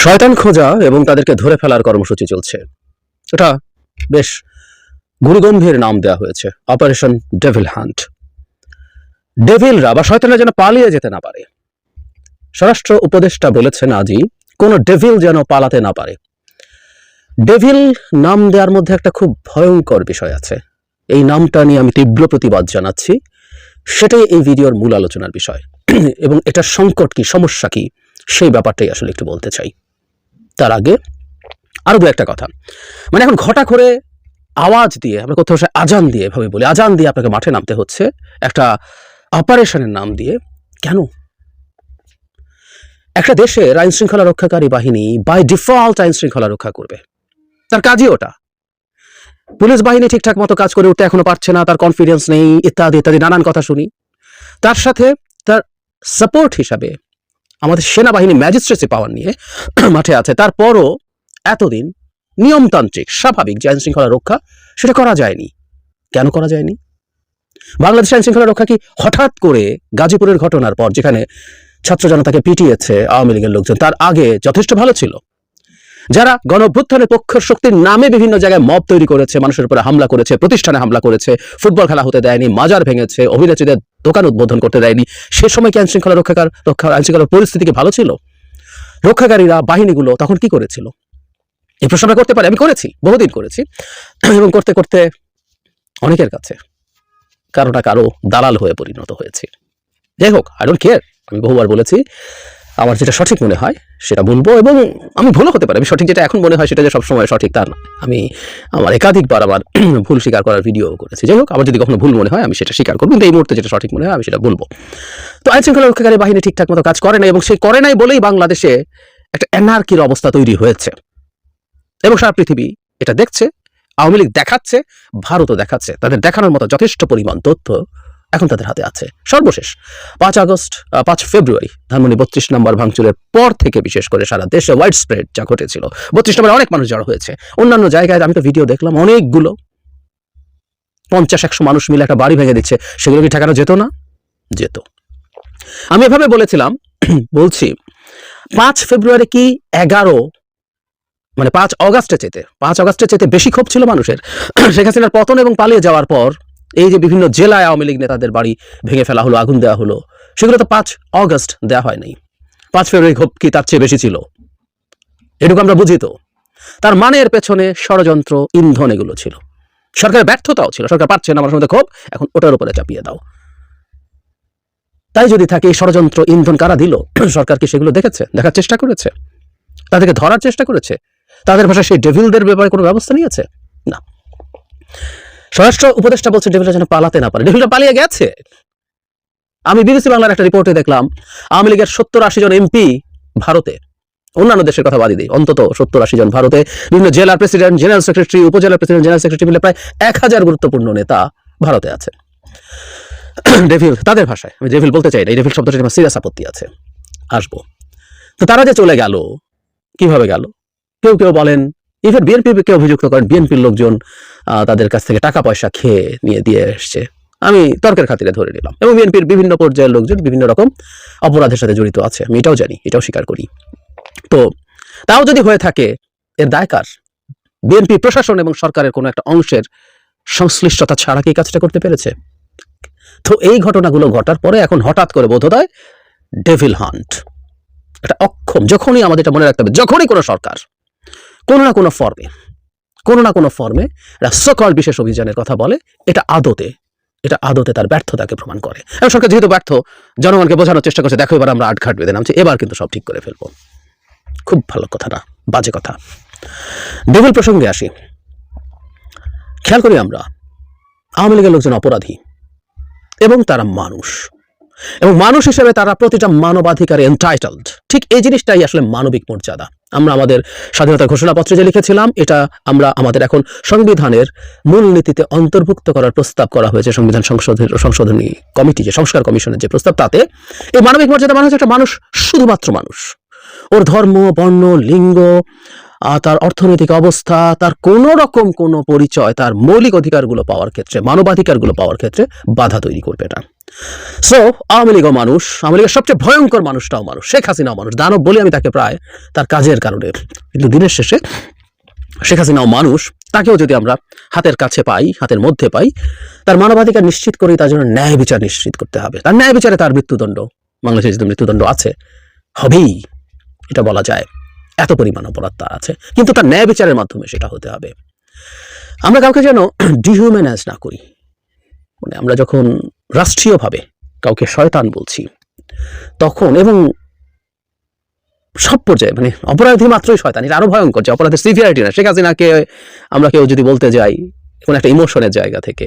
শয়তান খোঁজা এবং তাদেরকে ধরে ফেলার কর্মসূচি চলছে। এটা বেশ গুরুগম্ভীর নাম দেওয়া হয়েছে অপারেশন ডেভিল হান্ট ডেভিলরা বা শয়তানরা যেন পালিয়ে যেতে না পারে। স্বরাষ্ট্র উপদেষ্টা বলেছেন আজই কোনো ডেভিল যেন পালাতে না পারে। ডেভিল নাম দেওয়ার মধ্যে একটা খুব ভয়ঙ্কর বিষয় আছে। এই নামটা নিয়ে আমি তীব্র প্রতিবাদ জানাচ্ছি। সেটাই এই ভিডিওর মূল আলোচনার বিষয়। এবং এটার সংকট কি, সমস্যা কি, সেই ব্যাপারটাই আসলে একটু বলতে চাই। আগে আরও দু একটা কথা। মানে এখন ঘটা করে আওয়াজ দিয়ে, আমরা কোথাও সে আজান দিয়ে এভাবে বলি, আজান দিয়ে আপনাকে মাঠে নামতে হচ্ছে, একটা অপারেশনের নাম দিয়ে। কেন? একটা দেশের আইন শৃঙ্খলা রক্ষাকারী বাহিনী বাই ডিফল্ট আইন শৃঙ্খলা রক্ষা করবে। তার কাজই ওটা। পুলিশ বাহিনী ঠিকঠাক মতো কাজ করে উঠতে এখনও পারছে না, তার কনফিডেন্স নেই, ইত্যাদি ইত্যাদি, নানান কথা শুনি। তার সাথে তার সাপোর্ট হিসাবে আমাদের সেনাবাহিনী ম্যাজিস্ট্রেসি পাওয়ার নিয়ে মাঠে আছে। তারপরও এতদিন নিয়মতান্ত্রিক, স্বাভাবিক যে আইন শৃঙ্খলা রক্ষা, সেটা করা যায়নি। কেন করা যায়নি? বাংলাদেশ আইন শৃঙ্খলা রক্ষা কি হঠাৎ করে গাজীপুরের ঘটনার পর, যেখানে ছাত্র জনতাকে পিটিয়েছে আওয়ামী লীগের লোকজন, তার আগে যথেষ্ট ভালো ছিল? যারা গণ অভ্যুত্থানের পক্ষের শক্তির নামে বিভিন্ন জায়গায় মব তৈরি করেছে, মানুষের উপরে হামলা করেছে, প্রতিষ্ঠানে হামলা করেছে, ফুটবল খেলা হতে দেয়নি, মাজার ভেঙেছে, অভিনেত্রীদের দোকান উদ্বোধন করতে দেয়নি, সে সময় কি আইন শৃঙ্খলা রক্ষাকার, রক্ষা আইন শৃঙ্খলার পরিস্থিতি কি ভালো ছিল? রক্ষাকারীরা, বাহিনীগুলো তখন কি করেছিল? এই প্রশ্নটা করতে পারে, আমি করেছি, বহুদিন করেছি, এবং করতে করতে অনেকের কাছে কারোটা কারও দালাল হয়ে পরিণত হয়েছে। যাই হোক আই ডোন্ট কেয়ার আমি বহুবার বলেছি আমার যেটা সঠিক মনে হয়, সেটা বলব এবং আমি ভুলও হতে পারে। আমি সঠিক যেটা এখন মনে হয় সেটা যে সবসময় সঠিক তা না। আমি আমার একাধিকবার আমার ভুল স্বীকার করার ভিডিও করেছি। যাই হোক, আমার যদি কখনো ভুল মনে হয়, আমি সেটা স্বীকার করব। কিন্তু এই মুহূর্তে যেটা সঠিক মনে হয়, আমি সেটা বলব তো আইন শৃঙ্খলা রক্ষাকারী বাহিনী ঠিকঠাক মতো কাজ করে না এবং সেই করে নাই বলেই বাংলাদেশে একটা এনআরকির অবস্থা তৈরি হয়েছে। এবং সারা পৃথিবী এটা দেখছে, আওয়ামী লীগ দেখাচ্ছে, ভারতও দেখাচ্ছে। তাদের দেখানোর মতো যথেষ্ট পরিমাণ তথ্য এখন তাদের হাতে আছে। সর্বশেষ, পাঁচ আগস্ট পাঁচ ফেব্রুয়ারি, ধানমন্ডি বত্রিশ নম্বর ভাঙচুরের পর থেকে বিশেষ করে সারা দেশে ওয়াইড স্প্রেড যা ঘটেছিল। বত্রিশ নম্বরে অনেক মানুষ জড়ো হয়েছে। অন্যান্য জায়গায় আমি তো ভিডিও দেখলাম অনেকগুলো। পঞ্চাশ, একশো মানুষ মিলে একটা বাড়ি ভেঙে দিচ্ছে। সেগুলো কি ঠেকানো যেত না? যেত। আমি এভাবে বলেছিলাম, বলছি, পাঁচ ফেব্রুয়ারি কি এগারো মানে পাঁচ অগাস্টে চেতে পাঁচ অগাস্টে চেতে বেশি ক্ষোভ ছিল মানুষের? শেখ হাসিনার পতন এবং পালিয়ে যাওয়ার পর এই যে বিভিন্ন জেলায় আওয়ামী লীগ নেতাদের বাড়ি ভেঙে ফেলা হলো, আগুন দেওয়া হলো, সেগুলো তো পাঁচ অগাস্ট দেওয়া হয় নাই। পাঁচ ফেব্রুয়ারি ক্ষোভ কি তার চেয়ে বেশি ছিল? এটুকু আমরা বুঝি তো। তার মানের পেছনে ষড়যন্ত্র, ইন্ধন এগুলো ছিল। সরকারের ব্যর্থতাও ছিল, সরকার পাচ্ছে না, আমার মধ্যে ক্ষোভ, এখন ওটার উপরে চাপিয়ে দাও। তাই যদি থাকে এই ষড়যন্ত্র, ইন্ধন কারা দিল? সরকার কি সেগুলো দেখেছে, দেখার চেষ্টা করেছে? তাদেরকে ধরার চেষ্টা করেছে? তাদের ভাষায় সেই ডেভিলদের ব্যাপারে কোনো ব্যবস্থা নিয়েছে? না। স্বরাষ্ট্র উপদেষ্টা বলছে ডেভিলটা যেন পালাতে না পারে। ডেভিলটা পালিয়ে গেছে। আমি বিবিসি বাংলার একটা রিপোর্টে দেখলাম, আওয়ামী লীগের সত্তর আশি জন এমপি ভারতে। অন্যান্য দেশের কথা বাদই দিই, অন্তত সত্তর আশি জন ভারতে। বিভিন্ন জেলার প্রেসিডেন্ট, জেনারেল সেক্রেটারি, উপজেলার প্রেসিডেন্ট, জেনারেল সেক্রেটারি মিলে প্রায় এক হাজার গুরুত্বপূর্ণ নেতা ভারতে আছে। ডেভিল, তাদের ভাষায়, আমি ডেভিল বলতে চাই না, এই ডেভিল শব্দটা আমার সিরিয়াস আপত্তি আছে। আসব। তো তারা যে চলে গেল, কীভাবে গেল? কেউ কেউ বলেন ইভেন বিএনপি কে অভিযুক্ত করেন বিএনপির লোকজন তাদের কাছ থেকে টাকা পয়সা খেয়ে নিয়ে দিয়ে এসছে। আমি তর্কের খাতিরে ধরে নিলাম। এবং বিএনপির বিভিন্ন পর্যায়ের লোকজন বিভিন্ন রকম অপরাধের সাথে জড়িত আছে। আমি এটাও জানি, এটাও স্বীকার করি। তো, তাও যদি হয়ে থাকে, এর দায়কার বিএনপি প্রশাসন এবং সরকারের কোনো একটা অংশের সংশ্লিষ্টতা ছাড়া কি কাজটা করতে পেরেছে? তো এই ঘটনাগুলো ঘটার পরে এখন হঠাৎ করে বোধহয় ডেভিল হান্ট এটা অক্ষম, যখনই আমাদের এটা মনে রাখতে হবে, যখনই কোনো সরকার কোনো না কোনো ফর্মে কোনো না কোনো ফর্মে সকল বিশেষ অভিযানের কথা বলে, এটা আদতে এটা আদতে তার ব্যর্থতাকে প্রমাণ করে। এবং সরকার যেহেতু ব্যর্থ, জনগণকে বোঝানোর চেষ্টা করছে, দেখো এবার আমরা আটঘাট বেঁধে নামছি, এবার কিন্তু সব ঠিক করে ফেলব। খুব ভালো কথা না, বাজে কথা। ডেভিল প্রসঙ্গে আসি। খেয়াল করি আমরা, আওয়ামী লীগের লোকজন অপরাধী, এবং তারা মানুষ। এবং মানুষ হিসেবে তারা প্রতিটা মানবাধিকারে এন্টাইটেলড ঠিক এই জিনিসটাই আসলে মানবিক মর্যাদা। আমরা আমাদের স্বাধীনতা ঘোষণাপত্রে যে লিখেছিলাম, এটা আমরা আমাদের এখন সংবিধানের মূলনীতিতে অন্তর্ভুক্ত করার প্রস্তাব করা হয়েছে সংবিধান সংশোধন, সংশোধনী কমিটি, যে সংস্কার কমিশনের যে প্রস্তাব, তাতে এই মানবিক মর্যাদা মানে হচ্ছে একটা মানুষ, শুধুমাত্র মানুষ। ওর ধর্ম, বর্ণ, লিঙ্গ তার অর্থনৈতিক অবস্থা, তার কোনো রকম কোনো পরিচয়, তার মৌলিক অধিকারগুলো পাওয়ার ক্ষেত্রে, মানবাধিকারগুলো পাওয়ার ক্ষেত্রে বাধা তৈরি করবে না সো আওয়ামী লীগও মানুষ, আওয়ামী লীগের সবচেয়ে ভয়ঙ্কর মানুষটাও মানুষ, শেখ হাসিনাও মানুষ। দানব বলি আমি তাকে প্রায় তার কাজের কারণে কিন্তু দিনের শেষে শেখ হাসিনাও মানুষ, তাকেও যদি আমরা হাতের কাছে পাই, হাতের মধ্যে পাই, তার মানবাধিকার নিশ্চিত করে তার জন্য ন্যায় বিচার নিশ্চিত করতে হবে। তার ন্যায় বিচারে তার মৃত্যুদণ্ড, বাংলাদেশে যদি মৃত্যুদণ্ড আছে, হবেই, এটা বলা যায়। এত পরিমাণ অপরাধ তার আছে। কিন্তু তার ন্যায় বিচারের মাধ্যমে সেটা হতে হবে। আমরা কাউকে যেন ডিহিউম্যানাইজ না করি। মানে আমরা যখন রাষ্ট্রীয়ভাবে কাউকে শয়তান বলছি, তখন এবং সব পর্যায়ে মানে অপরাধী মাত্রই শয়তান এটা আরও ভয়ঙ্কর যে অপরাধের সিভিয়ারিটি না। শেখ হাসিনাকে আমরা কেউ যদি বলতে যাই, কোন একটা ইমোশনের জায়গা থেকে,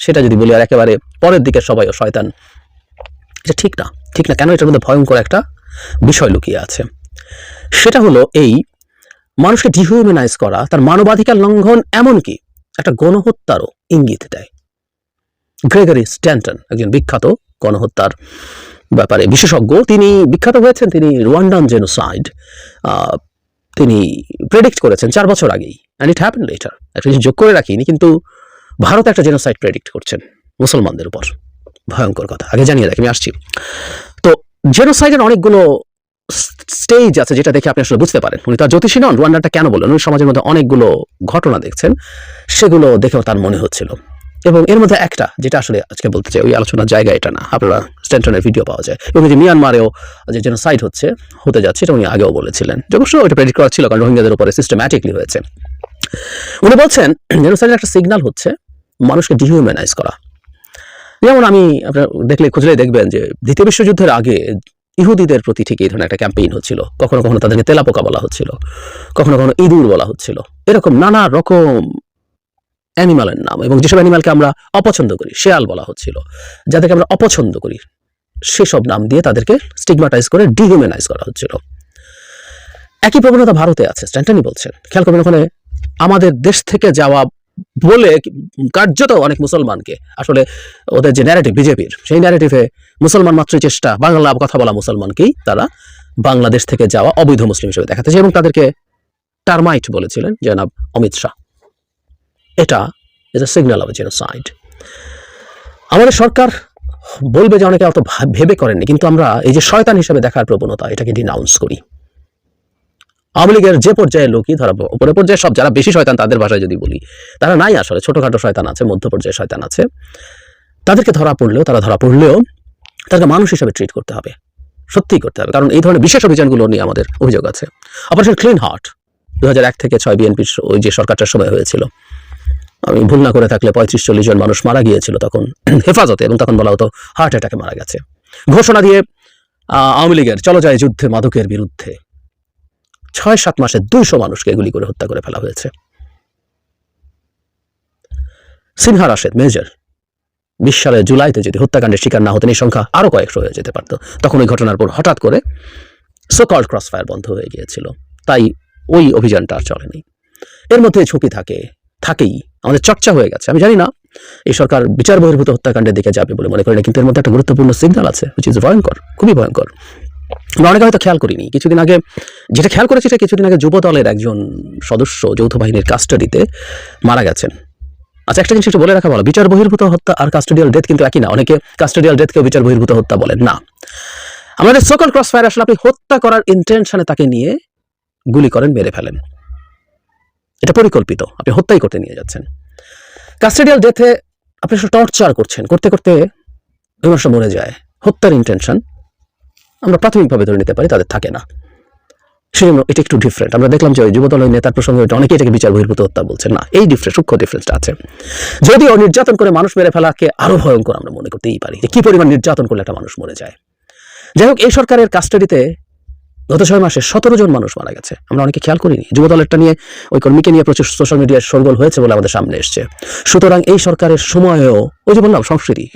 সেটা যদি বলি, আর একেবারে পরের দিকে সবাই শয়তান, এটা ঠিক না। ঠিক না কেন? এটার মধ্যে ভয়ঙ্কর একটা বিষয় লুকিয়ে আছে। সেটা হলো এই, মানুষকে ডিহিউম্যানাইজ করা, তার মানবাধিকার লঙ্ঘন এমনকি একটা গণহত্যারও ইঙ্গিত দেয়। গ্রেগরি স্ট্যান্টন, একজন বিখ্যাত গণহত্যার ব্যাপারে বিশেষজ্ঞ। তিনি বিখ্যাত হয়েছেন, তিনি রুয়ান্ডান জেনোসাইড তিনি প্রেডিক্ট করেছেন চার বছর আগেই অ্যান্ড ইট হ্যাপেন লেটার একটা জিনিস যোগ করে রাখিনি কিন্তু ভারত একটা জেনোসাইড প্রেডিক্ট করছেন, মুসলমানদের উপর। ভয়ঙ্কর কথা, আগে জানিয়ে রাখি, আমি আসছি। তো জেনোসাইডের অনেকগুলো স্টেজ আছে, যেটা দেখে আপনি আসলে বুঝতে পারেন। উনি তার জ্যোতিষী নন রুয়ান্ডাটা কেন বললেন? উনি সমাজের মধ্যে অনেকগুলো ঘটনা দেখছেন, সেগুলো দেখেও তার মনে হচ্ছিল। এবং এর মধ্যে একটা, যেটা আসলে আজকে বলতে চাই, ওই আলোচনার জায়গা এটা না। আপনারা স্ট্যান্টনের ভিডিও পাওয়া যায়। এবং যে মিয়ানমারেও যে জেনোসাইড হচ্ছে, হতে যাচ্ছে এটা উনি আগেও বলেছিলেন। অবশ্য ওটা প্রেডিক্ট করা ছিল, কারণ রোহিঙ্গাদের উপরে সিস্টেম্যাটিকলি হয়েছে। উনি বলছেন জেনোসাইডের একটা সিগন্যাল হচ্ছে মানুষকে ডিহিউম্যানাইজ করা। যেমন আমি আপনার দেখলে খুঁজলে দেখবেন যে দ্বিতীয় বিশ্বযুদ্ধের আগে ইহুদিদের প্রতি ঠিক এই ধরনের একটা ক্যাম্পেইন হচ্ছিল। কখনো কখনো তাদেরকে তেলাপোকা বলা হচ্ছিল। কখনো কখনো ইঁদুর বলা হচ্ছিল। এরকম নানা রকম অ্যানিমালের নাম এবং যেসব অ্যানিমালকে আমরা অপছন্দ করি, শেয়াল বলা হচ্ছিল, যাদেরকে আমরা অপছন্দ করি, সেসব নাম দিয়ে তাদেরকে স্টিগমাটাইজ করে ডিহিউম্যানাইজ করা হচ্ছিল। একই প্রবণতা ভারতে আছে স্ট্যান্টনি বলছেন। খেয়াল করবেন ওখানে আমাদের দেশ থেকে যাওয়া বলে কার্যত অনেক মুসলমানকে, আসলে ওদের যে ন্যারেটিভ বিজেপির, সেই ন্যারেটিভে মুসলমান মাত্র চেষ্টা বাংলা কথা বলা মুসলমানকেই তারা বাংলাদেশ থেকে যাওয়া অবৈধ মুসলিম হিসেবে দেখাতেছে এবং তাদেরকে টার্মাইট বলেছিলেন, জনাব অমিত শাহ। এটা is a signal of genocide আমাদের সরকার বলবে যে অনেকে অত ভেবে করেননি, কিন্তু আমরা এই যে শয়তান হিসেবে দেখার প্রবণতা এটাকে ডিনাউন্স করি। আওয়ামী লীগের যে পর্যায়ে লোকই ধরা উপরে পর্যায়ে সব যারা বেশি শয়তান তাদের ভাষায় যদি বলি, তারা নাই আসলে, ছোটখাটো শয়তান আছে, মধ্য পর্যায়ে শয়তান আছে। তাদেরকে ধরা পড়লেও, তারা ধরা পড়লেও তাদেরকে মানুষ হিসেবে ট্রিট করতে হবে। সত্যিই করতে হবে, কারণ এই ধরনের বিশেষ অভিযানগুলো নিয়ে আমাদের অভিযোগ আছে। অপারেশন ক্লিন হার্ট দু এক থেকে ছয় বিএনপির ওই যে সরকারটার সময় হয়েছিল। আমি ভুল না করে থাকলে পঁয়ত্রিশ চল্লিশ জন মানুষ মারা গিয়েছিল তখন হেফাজতে এবং তখন বলা হতো হার্ট অ্যাটাকে মারা গেছে। ঘোষণা দিয়ে আওয়ামী লীগের চলো যায় যুদ্ধে মাদকের বিরুদ্ধে। ছয় সাত মাসে দুইশো মানুষকে গুলি করে হত্যা করে ফেলা হয়েছে। সিনহা রাশেদ মেজর, বিশ সালের জুলাইতে যদি হত্যাকাণ্ডের শিকার না হতেন, এই সংখ্যা আরও কয়েকশো হয়ে যেতে পারতো। তখন ওই ঘটনার পর হঠাৎ করে সোকল্ড ক্রসফায়ার বন্ধ হয়ে গিয়েছিল। তাই ওই অভিযানটা আর চলেনি। এর মধ্যে ঝুঁকি থাকে থাকেই। আমাদের চর্চা হয়ে গেছে। আমি জানি না, এই সরকার বিচার বহির্ভূত হত্যাকাণ্ডের দিকে যাবে বলে মনে করি না, কিন্তু এর মধ্যে একটা গুরুত্বপূর্ণ সিগন্যাল আছে উইচ ইজ ভয়ঙ্কর, খুবই ভয়ঙ্কর। আমরা অনেকে হয়তো খেয়াল করিনি, কিছুদিন আগে, যেটা খেয়াল করেছি সেটা কিছুদিন আগে যুব দলের একজন সদস্য যৌথ বাহিনীর কাস্টাডিতে মারা গেছেন। আচ্ছা একটা জিনিস একটু বলে রাখা ভালো, বিচার বহির্ভূত হত্যা আর কাস্টোডিয়াল ডেথ কিন্তু একই না, অনেকে কাস্টোডিয়াল ডেথকেও বিচার বহির্ভূত হত্যা বলেন না। আমাদের সকল ক্রস ফায়ার আসলে আপনি হত্যা করার ইন্টেনশনে তাকে নিয়ে গুলি করেন, মেরে ফেলেন। এটা পরিকল্পিত, আপনি হত্যাই করতে নিয়ে যাচ্ছেন। কাস্টোডিয়াল ডেথে আপনি টর্চার করছেন, করতে করতে মানুষটা মরে যায়। হত্যার ইন্টেনশন আমরা প্রাথমিকভাবে ধরে নিতে পারি, তাদের থাকে না। সেই জন্য এটা একটু ডিফারেন্ট আমরা দেখলাম যে ওই যুবদল নেতার প্রসঙ্গে অনেকে এটাকে বিচার বহির্ভূত হত্যা বলছেন। না, এই ডিফারেন্স সূক্ষ্ম ডিফারেন্সটা আছে। যদিও নির্যাতন করে মানুষ মেরে ফেলাকে আরও ভয়ঙ্কর আমরা মনে করতেই পারি যে কি পরিমাণ নির্যাতন করলে একটা মানুষ মরে যায়। যাই হোক, এই সরকারের কাস্টাডিতে গত ছয় মাসে সতেরো জন মানুষ মারা গেছে। আমরা অনেকে খেয়াল করিনি। যুব দলেরটা নিয়ে ওই কর্মীকে নিয়ে প্রচুর সোশ্যাল মিডিয়ায় সরগোল হয়েছে বলে আমাদের সামনে এসছে। সুতরাং এই সরকারের সময়েও, ওই যে বললাম, সংস্কৃতি